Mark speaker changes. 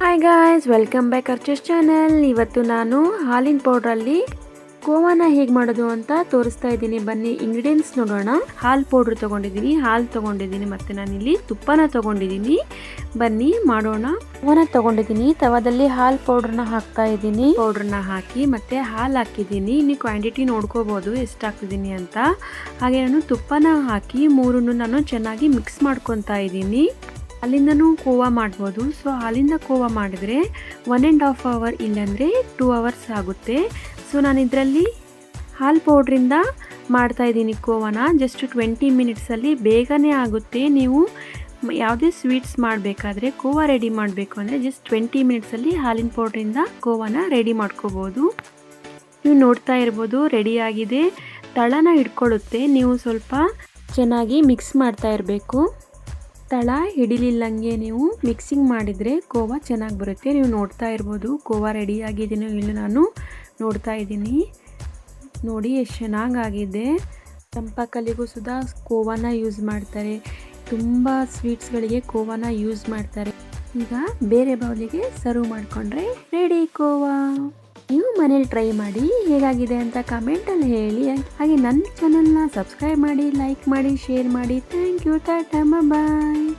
Speaker 1: Hi guys welcome back ಅರ್ಚಸ್ channel ಇವತ್ತು ನಾನು ಹಾಲಿನ ಪೌಡ್ರಲ್ಲಿ ಕೋವಾನ ಹೇಗೆ ಮಾಡೋದು ಅಂತ ತೋರಿಸ್ತಾ ಇದ್ದೀನಿ. ಬನ್ನಿ ಇಂಗ್ರೀಡಿಯೆಂಟ್ಸ್ ನೋಡೋಣ. ಹಾಲು ಪೌಡ್ರ್ ತೊಗೊಂಡಿದ್ದೀನಿ, ಹಾಲು ತೊಗೊಂಡಿದ್ದೀನಿ ಮತ್ತು ನಾನಿಲ್ಲಿ ತುಪ್ಪನ ತೊಗೊಂಡಿದ್ದೀನಿ. ಬನ್ನಿ, ಮಾಡೋಣ. ಕೋವನ ತೊಗೊಂಡಿದ್ದೀನಿ, ತವದಲ್ಲಿ ಹಾಲು ಪೌಡ್ರನ್ನ ಹಾಕ್ತಾ ಇದ್ದೀನಿ. ಪೌಡ್ರನ್ನ ಹಾಕಿ ಮತ್ತು ಹಾಲು ಹಾಕಿದ್ದೀನಿ. ಇನ್ನು ಕ್ವಾಂಟಿಟಿ ನೋಡ್ಕೋಬೋದು, ಎಷ್ಟು ಹಾಕ್ತಿದ್ದೀನಿ ಅಂತ. ಹಾಗೆ ನಾನು ತುಪ್ಪನ ಹಾಕಿ ಮೂರನ್ನು ನಾನು ಚೆನ್ನಾಗಿ ಮಿಕ್ಸ್ ಮಾಡ್ಕೊತಾ ಇದ್ದೀನಿ. ಅಲ್ಲಿಂದನೂ ಕೋವಾ ಮಾಡ್ಬೋದು. ಸೊ ಅಲ್ಲಿಂದ ಕೋವಾ ಮಾಡಿದ್ರೆ ಒನ್ ಆ್ಯಂಡ್ ಹಾಫ್ ಅವರ್ ಇಲ್ಲಾಂದರೆ ಟೂ ಅವರ್ಸ್ ಆಗುತ್ತೆ. ಸೊ ನಾನು ಇದರಲ್ಲಿ ಹಾಲು ಪೌಡ್ರಿಂದ ಮಾಡ್ತಾ ಇದ್ದೀನಿ ಕೋವಾನ. ಜಸ್ಟ್ ಟ್ವೆಂಟಿ ಮಿನಿಟ್ಸಲ್ಲಿ ಬೇಗನೆ ಆಗುತ್ತೆ. ನೀವು ಯಾವುದೇ ಸ್ವೀಟ್ಸ್ ಮಾಡಬೇಕಾದ್ರೆ ಕೋವಾ ರೆಡಿ ಮಾಡಬೇಕು ಅಂದರೆ ಜಸ್ಟ್ ಟ್ವೆಂಟಿ ಮಿನಿಟ್ಸಲ್ಲಿ ಹಾಲಿನ ಪೌಡ್ರಿಂದ ಕೋವಾನ ರೆಡಿ ಮಾಡ್ಕೋಬೋದು. ನೀವು ನೋಡ್ತಾ ಇರ್ಬೋದು ರೆಡಿಯಾಗಿದೆ ತಳನ ಹಿಡ್ಕೊಳ್ಳುತ್ತೆ ನೀವು ಸ್ವಲ್ಪ ಚೆನ್ನಾಗಿ ಮಿಕ್ಸ್ ಮಾಡ್ತಾ ಇರಬೇಕು. ತಳ ಹಿಡಿಲಿಲ್ಲಂಗೆ ನೀವು ಮಿಕ್ಸಿಂಗ್ ಮಾಡಿದರೆ ಕೋವಾ ಚೆನ್ನಾಗಿ ಬರುತ್ತೆ. ನೀವು ನೋಡ್ತಾ ಇರ್ಬೋದು, ಕೋವಾ ರೆಡಿ ಆಗಿದ್ದೀನೋ ಇಲ್ಲ ನಾನು ನೋಡ್ತಾ ಇದ್ದೀನಿ. ನೋಡಿ ಎಷ್ಟು ಚೆನ್ನಾಗಾಗಿದೆ ಚಂಪಾಕಲ್ಲಿಗೂ ಸುಧಾ ಕೋವಾನ ಯೂಸ್ ಮಾಡ್ತಾರೆ. ತುಂಬ ಸ್ವೀಟ್ಸ್ಗಳಿಗೆ ಕೋವಾನ ಯೂಸ್ ಮಾಡ್ತಾರೆ. ಈಗ ಬೇರೆ ಬೌಲಿಗೆ ಸರ್ವ್ ಮಾಡಿಕೊಂಡ್ರೆ ರೆಡಿ ಕೋವಾ. ನೀವು ಮನೇಲಿ ಟ್ರೈ ಮಾಡಿ ಹೇಗಾಗಿದೆ ಅಂತ ಕಮೆಂಟಲ್ಲಿ ಹೇಳಿ. ಹಾಗೆ ನನ್ನ ಚಾನಲ್ನ ಸಬ್ಸ್ಕ್ರೈಬ್ ಮಾಡಿ ಲೈಕ್ ಮಾಡಿ ಶೇರ್ ಮಾಡಿ. Thank you Tata bye